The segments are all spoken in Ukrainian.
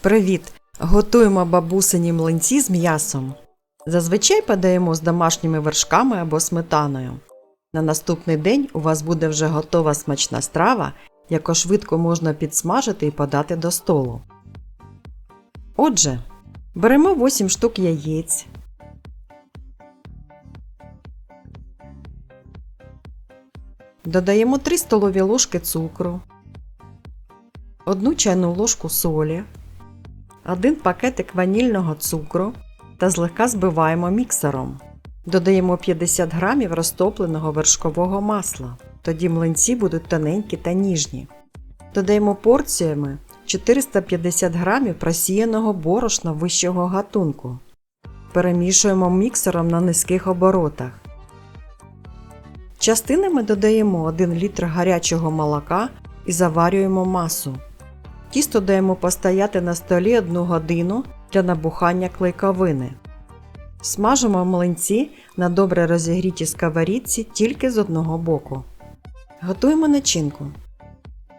Привіт! Готуємо бабусині млинці з м'ясом. Зазвичай подаємо з домашніми вершками або сметаною. На наступний день у вас буде вже готова смачна страва, яку швидко можна підсмажити і подати до столу. Отже, беремо 8 штук яєць. Додаємо 3 столові ложки цукру, 1 чайну ложку солі, 1 пакетик ванільного цукру та злегка збиваємо міксером. Додаємо 50 грамів розтопленого вершкового масла. Тоді млинці будуть тоненькі та ніжні. Додаємо порціями 450 грамів просіяного борошна вищого гатунку. Перемішуємо міксером на низьких оборотах. Частинами додаємо 1 літр гарячого молока і заварюємо масу. Тісто даємо постояти на столі 1 годину для набухання клейковини. Смажимо млинці на добре розігрітій сковорідці тільки з одного боку. Готуємо начинку.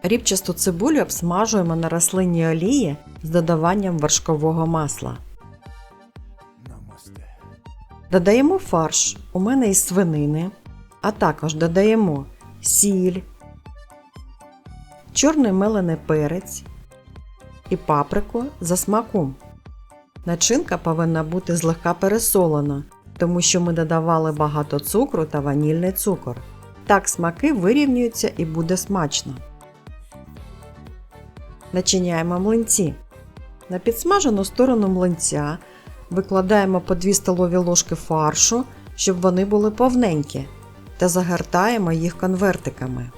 Рібчасту цибулю обсмажуємо на рослинній олії з додаванням вершкового масла. Додаємо фарш. У мене із свинини, а також додаємо сіль, чорний мелений перець і паприку за смаком. Начинка повинна бути злегка пересолена, тому що ми додавали багато цукру та ванільний цукор. Так смаки вирівнюються і буде смачно. Начиняємо млинці. На підсмажену сторону млинця викладаємо по 2 столові ложки фаршу, щоб вони були повненькі, та загортаємо їх конвертиками.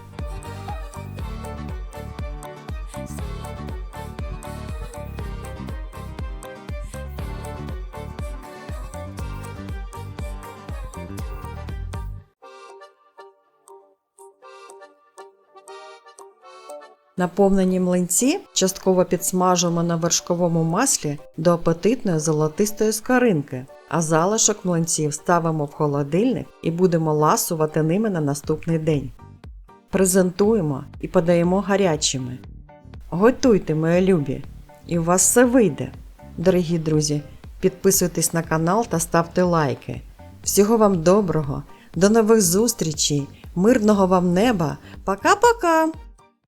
Наповнені млинці частково підсмажуємо на вершковому маслі до апетитної золотистої скоринки, а залишок млинців ставимо в холодильник і будемо ласувати ними на наступний день. Презентуємо і подаємо гарячими. Готуйте, мої любі, і у вас все вийде. Дорогі друзі, підписуйтесь на канал та ставте лайки. Всього вам доброго, до нових зустрічей, мирного вам неба. Пока-пока!